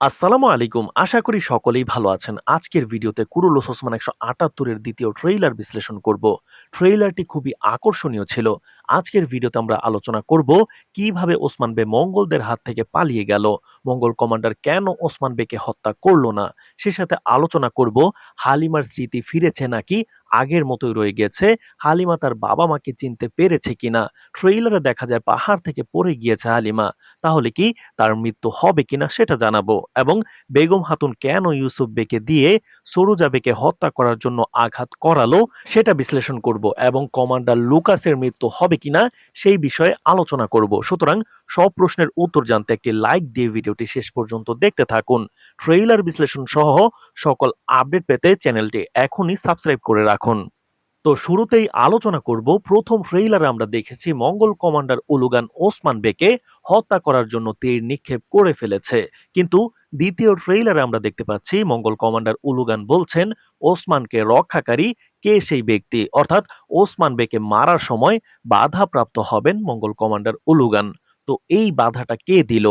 আসসালামু আলাইকুম। আশা করি সকলেই ভালো আছেন। আজকের ভিডিওতে কুরুল ওসমান একশো আটাত্তরের দ্বিতীয় ট্রেইলার বিশ্লেষণ করব। ট্রেইলারটি খুবই আকর্ষণীয় ছিল। আজকের ভিডিওতে আমরা আলোচনা করব কীভাবে ওসমান বে মঙ্গলদের হাত থেকে পালিয়ে গেল। মঙ্গল কমান্ডার কেন ওসমান বেকে হত্যা করল না? সে সাথে আলোচনা করব, হালিমার স্মৃতি ফিরেছে নাকি? আগের মতোই রয়ে গেছে। হালিমা তার বাবা মাকে চিনতে পেরেছে কিনা? ট্রেইলারে দেখা যায় পাহাড় থেকে পড়ে গিয়েছে হালিমা। তাহলে কি তার মৃত্যু হবে কিনা সেটা জানাব এবং বেগম হাতুন কেন ইউসুফ বেকে দিয়ে সরুজা বেকে হত্যা করার জন্য আঘাত করালো সেটা বিশ্লেষণ করব এবং কমান্ডার লুকাসের মৃত্যু হবে কিনা সেই বিষয়ে আলোচনা করব। সুতরাং সব প্রশ্নের উত্তর জানতে একটি লাইক দিয়ে ভিডিওটি শেষ পর্যন্ত দেখতে থাকুন। ট্রেইলার বিশ্লেষণ সহ সকল আপডেট পেতে চ্যানেলটি এখনই সাবস্ক্রাইব করে রাখুন। তো শুরুতেই আলোচনা করব প্রথম ট্রেইলারে আমরা দেখেছি মঙ্গল কমান্ডার উলুগান ওসমান বেকে হত্যা করার জন্য তীর নিক্ষেপ করে ফেলেছে। কিন্তু দ্বিতীয় ট্রেইলারে আমরা দেখতে পাচ্ছি মঙ্গল কমান্ডার উলুগান বলছেন, ওসমানকে রক্ষাকারী কে সেই ব্যক্তি? অর্থাৎ ওসমান বেকে মারার সময় বাধাপ্রাপ্ত হবেন মঙ্গল কমান্ডার উলুগান। তো এই বাধাটা কে দিল?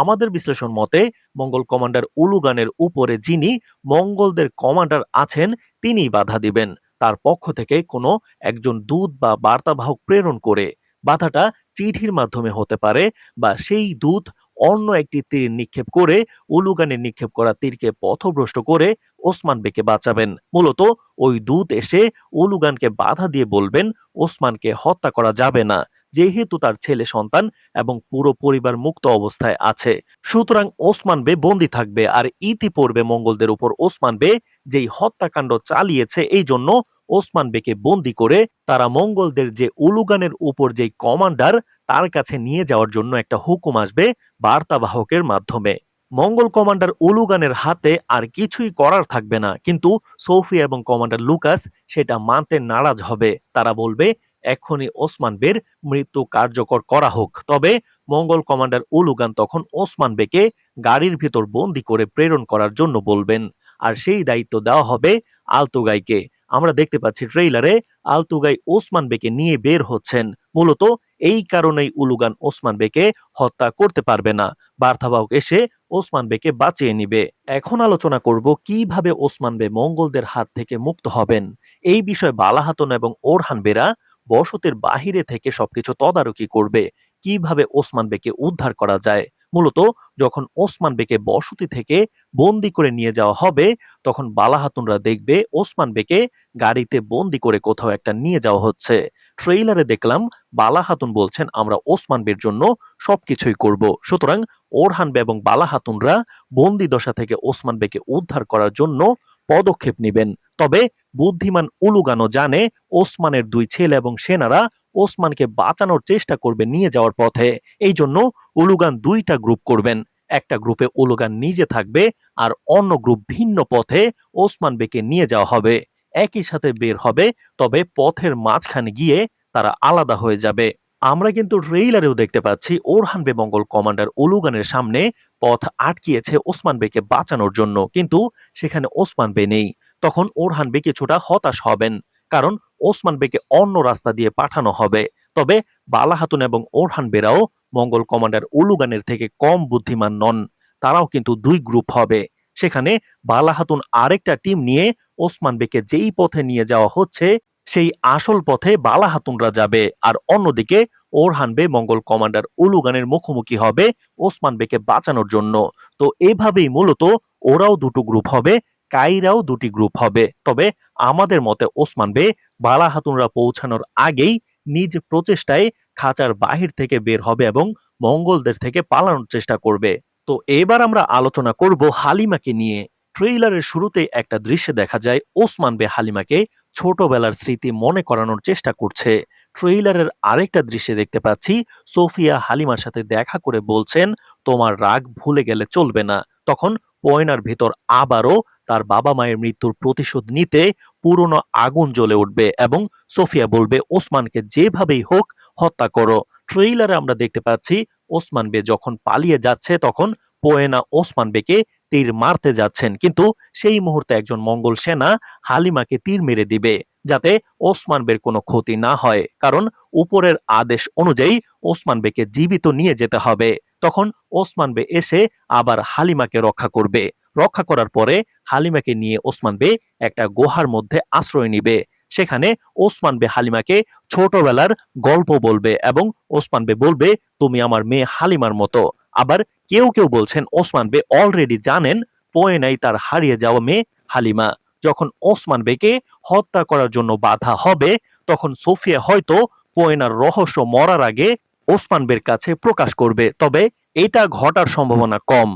আমাদের বিশ্লেষণ মতে মঙ্গল কমান্ডার উলুগানের উপরে যিনি মঙ্গলদের কমান্ডার আছেন, তিনিই বাধা দিবেন। তার পক্ষ থেকে কোনো একজন দূত বা বার্তাবাহক প্রেরণ করে বাধাটা চিঠির মাধ্যমে হতে পারে বা সেই দূত অন্য একটি তীর নিক্ষেপ করে উলুগানে নিক্ষেপ করা তীরকে পথভ্রষ্ট করে ওসমান বেকে বাঁচাবেন। মূলত ওই দূত এসে উলুগানকে বাধা দিয়ে বলবেন, ওসমানকে হত্যা করা যাবে না। যেহেতু তার ছেলে সন্তান এবং পুরো পরিবার মুক্ত অবস্থায় আছে। সুতরাং ওসমান বে বন্দী থাকবে আর ইতি পড়বে মঙ্গলদের উপর ওসমান বে যেই হত্যাকাণ্ড চালিয়েছে, এই জন্য ওসমান বেকে বন্দি করে তারা মঙ্গলদের যে উলুগানের উপর যেই কমান্ডার, তার কাছে নিয়ে যাওয়ার জন্য একটা হুকুম আসবে বার্তাবাহকের মাধ্যমে। মঙ্গল কমান্ডার উলুগানের হাতে আর কিছুই করার থাকবে না, কিন্তু সোফি এবং কমান্ডার লুকাস সেটা মানতে নারাজ হবে। তারা বলবে এখনই ওসমান বের মৃত্যু কার্যকর করা হোক। তবে মঙ্গল কমান্ডার উলুগান তখন ওসমান বেকে গাড়ির ভিতর বন্দি করে প্রেরণ করার জন্য বলবেন, আর সেই দায়িত্ব দেওয়া হবে আলতুগাইকে। আমরা দেখতে পাচ্ছি ট্রেইলারে আলতুগাই ওসমান বেকে নিয়ে বের হচ্ছেন। মূলত এই কারণেই উলুগান ওসমান বেকে হত্যা করতে পারবে না। বার্তাবাহক এসে ওসমান বেকে বাঁচিয়ে নিবে। এখন আলোচনা করব কীভাবে ওসমান বে মঙ্গলদের হাত থেকে মুক্ত হবেন। এই বিষয়ে বালাহাতন এবং ওরহান বেরা বসতের বাহিরে থেকে সবকিছু তদারকি করবে। কীভাবে ওসমান বেকে উদ্ধার করা যায়? মূলত যখন ওসমান বেকে বসতি থেকে বন্দি করে নিয়ে যাওয়া হবে, তখন বালাহাতুনরা দেখবে ওসমান বেকে গাড়িতে বন্দি করে কোথাও একটা নিয়ে যাওয়া হচ্ছে। ট্রেইলারে দেখলাম বালাহাতুন বলছেন, আমরা ওসমান বের জন্য সবকিছুই করব। সুতরাং ওরহান বে এবং বালাহাতুনরা বন্দি দশা থেকে ওসমান বেকে উদ্ধার করার জন্য পদক্ষেপ নেবেন। তবে বুদ্ধিমান উলুগানো জানে ওসমানের দুই ছেলে এবং সেনারা ওসমানকে বাঁচানোর চেষ্টা করবে নিয়ে যাওয়ার পথে। এই জন্য উলুগান দুইটা গ্রুপ করবেন। একটা গ্রুপে উলুগান নিজে থাকবে আর অন্য গ্রুপ ভিন্ন পথে ওসমান বেকে নিয়ে যাওয়া হবে। একই সাথে বের হবে, তবে পথের মাঝখানে গিয়ে তারা আলাদা হয়ে যাবে। আমরা কিন্তু ট্রেইলারেও দেখতে পাচ্ছি ওরহান বে মঙ্গল কমান্ডার উলুগানের সামনে পথ আটকিয়েছে ওসমান বেকে বাঁচানোর জন্য, কিন্তু সেখানে ওসমান বে নেই। তখন ওরহান বে কিছুটা হতাশ হবেন, কারণ ওসমান বেকে অন্য রাস্তা দিয়ে পাঠানো হবে। তবে বালাহাতুন এবং ওরহান বেরাও মঙ্গল কমান্ডার উলুগানের থেকে কম বুদ্ধিমান নন, তারাও কিন্তু দুই গ্রুপ হবে। সেখানে বালাহাতুন আরেকটা টিম নিয়ে ওসমান বেকে যেই পথে নিয়ে যাওয়া হচ্ছে, সেই আসল পথে বালাহাতুনরা যাবে। আর অন্যদিকে ওরহান বে মঙ্গল কমান্ডার উলুগানের মুখোমুখি হবে ওসমান বেকে বাঁচানোর জন্য। তো এভাবেই মূলত ওরাও দুটো গ্রুপ হবে কাইরাও দুটি গ্রুপ হবে। তবে আমাদের মতে ওসমান বে বালা হাতুনরা পৌঁছানোর আগেই নিজ প্রচেষ্টায় খাঁচার বাহির থেকে বের হবে এবং মঙ্গলদের থেকে পালানোর চেষ্টা করবে। তো এবার আমরা আলোচনা করব হালিমাকে নিয়ে। ট্রেইলারের শুরুতে একটা দৃশ্যে দেখা যায় ওসমান বে হালিমাকে ছোটবেলার স্মৃতি মনে করানোর চেষ্টা করছে। ট্রেইলারের আরেকটা দৃশ্যে দেখতে পাচ্ছি, সোফিয়া হালিমার সাথে দেখা করে বলছেন, তোমার রাগ ভুলে গেলে চলবে না। তখন পয়নার ভেতর আবারও তার বাবা মায়ের মৃত্যুর প্রতিশোধ নিতে পুরনো আগুন জ্বলে উঠবে এবং সোফিয়া বলবে, ওসমানকে যেভাবেই হোক হত্যা করো। ট্রেইলারে আমরা দেখতে পাচ্ছি, ওসমান বে যখন পালিয়ে যাচ্ছে তখন পোয়েনা ওসমান বেকে তীর মারতে যাচ্ছেন। কিন্তু সেই মুহূর্তে একজন মঙ্গল সেনা হালিমাকে তীর মেরে দিবে, যাতে ওসমান বের কোনো ক্ষতি না হয়। কারণ উপরের আদেশ অনুযায়ী ওসমান বেকে জীবিত নিয়ে যেতে হবে। তখন ওসমান বে এসে আবার হালিমাকে রক্ষা করবে। রক্ষা করার পরে হালিমাকে নিয়ে ওসমান বে একটা গুহার মধ্যে আশ্রয় নিবে। সেখানে ওসমান বে হালিমাকে ছোটবেলার গল্প বলবে এবং ওসমান বে বলবে, তুমি আমার মেয়ে হালিমার মতো। আবার কেউ কেউ বলছেন, ওসমান বে অলরেডি জানেন পোয়েনাই তার হারিয়ে যাওয়া মেয়ে হালিমা। যখন ওসমান বেকে হত্যা করার জন্য বাধা হবে, তখন সোফিয়া হয়তো পোয়েনার রহস্য মরার আগে ওসমান বের কাছে প্রকাশ করবে। তবে এটা ঘটার সম্ভাবনা কম।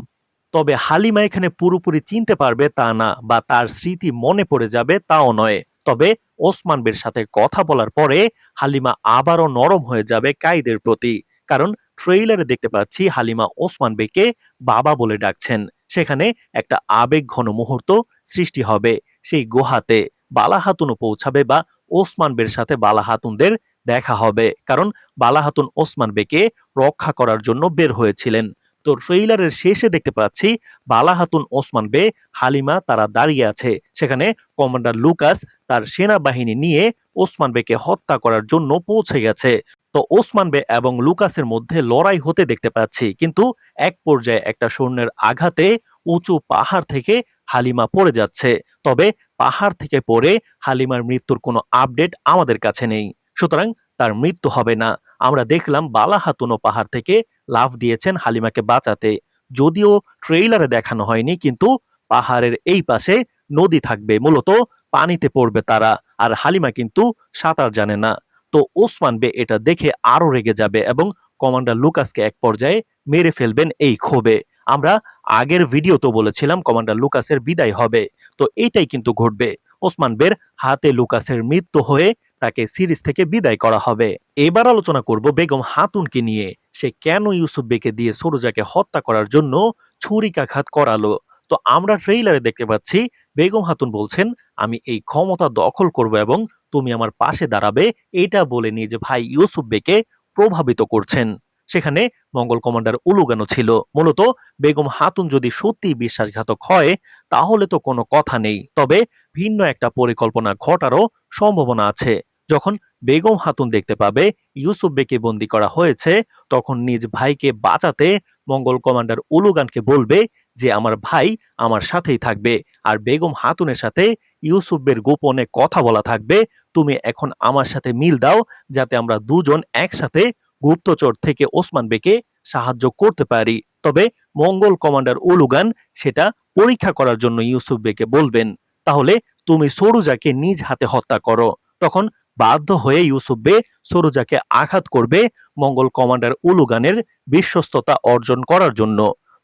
তবে হালিমা এখানে পুরোপুরি চিনতে পারবে তা না বা তার স্মৃতি মনে পড়ে যাবে তাও নয়। তবে ওসমান বের সাথে কথা বলার পরে হালিমা আবারও নরম হয়ে যাবে কাইদের প্রতি। কারণ ট্রেইলারে দেখতে পাচ্ছি হালিমা ওসমান বেকে বাবা বলে ডাকছেন। সেখানে একটা আবেগ ঘন মুহূর্ত সৃষ্টি হবে। সেই গুহাতে বালা হাতুনও পৌঁছাবে বা ওসমান বের সাথে বালা হাতুনদের দেখা হবে। কারণ বালা হাতুন ওসমান বেকে রক্ষা করার জন্য বের হয়েছিলেন। তো ট্রেইলারের শেষে দেখতে পাচ্ছি বালাহাতুন ওসমান বে হালিমা তারা দাঁড়িয়ে আছে। সেখানে কমান্ডার লুকাস তার সেনাবাহিনী নিয়ে ওসমান বেকে হত্যা করার জন্য পৌঁছে গেছে। তো ওসমান বে এবং লুকাসের মধ্যে লড়াই হতে দেখতে পাচ্ছি। কিন্তু এক পর্যায়ে একটা সৈন্যের আঘাতে উঁচু পাহাড় থেকে হালিমা পড়ে যাচ্ছে। তবে পাহাড় থেকে পড়ে হালিমার মৃত্যুর কোনো আপডেট আমাদের কাছে নেই। সুতরাং তার মৃত্যু হবে না। আমরা দেখলাম বালা হাতুনো পাহাড় থেকে লাফ দিয়েছেন হালিমাকে বাঁচাতে। যদিও ট্রেইলারে দেখানো হয়নি, কিন্তু পাহাড়ের এই পাশে নদী থাকবে, মূলত পানিতে পড়বে তারা। আর হালিমা কিন্তু সাঁতার জানে না। তো ওসমান বে এটা দেখে আরও রেগে যাবে এবং কমান্ডার লুকাসকে এক পর্যায়ে মেরে ফেলবেন এই ক্ষোভে। আমরা আগের ভিডিও তো বলেছিলাম কমান্ডার লুকাসের বিদায় হবে। তো এইটাই কিন্তু ঘটবে। ওসমান বের হাতে লুকাসের মৃত্যু হয়ে তাকে সিরিজ থেকে বিদায় করা হবে। এবার আলোচনা করব বেগম হাতুনকে নিয়ে। সে কেন ইউসুফ বেকে দিয়ে সরোজাকে হত্যা করার জন্য ছুরিকাঘাত করালো? তো আমরা ট্রেইলারে দেখতে পাচ্ছি, বেগম হাতুন বলছেন, আমি এই ক্ষমতা দখল করব এবং তুমি আমার পাশে দাঁড়াবে। এটা বলে নিয়ে যে ভাই ইউসুফ বেকে প্রভাবিত করছেন। সেখানে মঙ্গল কমান্ডার উলুগানো ছিল। মূলত বেগম হাতুন যদি সত্যি বিশ্বাসঘাতক হয়, তাহলে তো কোনো কথা নেই। তবে ভিন্ন একটা পরিকল্পনা ঘটারও সম্ভাবনা আছে। যখন বেগম হাতুন দেখতে পাবে ইউসুফ বেকে বন্দি করা হয়েছে, তখন নিজ ভাইকে বাঁচাতে মঙ্গল কমান্ডার উলুগানকে বলবে যে, আমার ভাই আমার সাথেই থাকবে। আর বেগম হাতুনের সাথে ইউসুফের গোপনে কথা বলা থাকবে। তুমি এখন আমার সাথে মিল দাও, যাতে আমরা দুজন একসাথে গুপ্তচর থেকে ওসমান বেকে সাহায্য করতে পারি। তবে মঙ্গল কমান্ডার উলুগান সেটা পরীক্ষা করার জন্য ইউসুফ বেকে বলবেন, তাহলে তুমি সরুজাকে নিজ হাতে হত্যা করো। তখন বাধ্য হয়ে ইউসুফ বে সরুজাকে আঘাত করবে মঙ্গল কমান্ডার উলুগানের বিশ্বস্ততা অর্জন করার জন্য।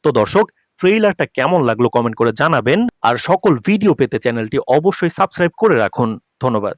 তো দর্শক, ট্রেইলারটা কেমন লাগল কমেন্ট করে জানাবেন, আর সকল ভিডিও পেতে চ্যানেলটি অবশ্যই সাবস্ক্রাইব করে রাখুন। ধন্যবাদ।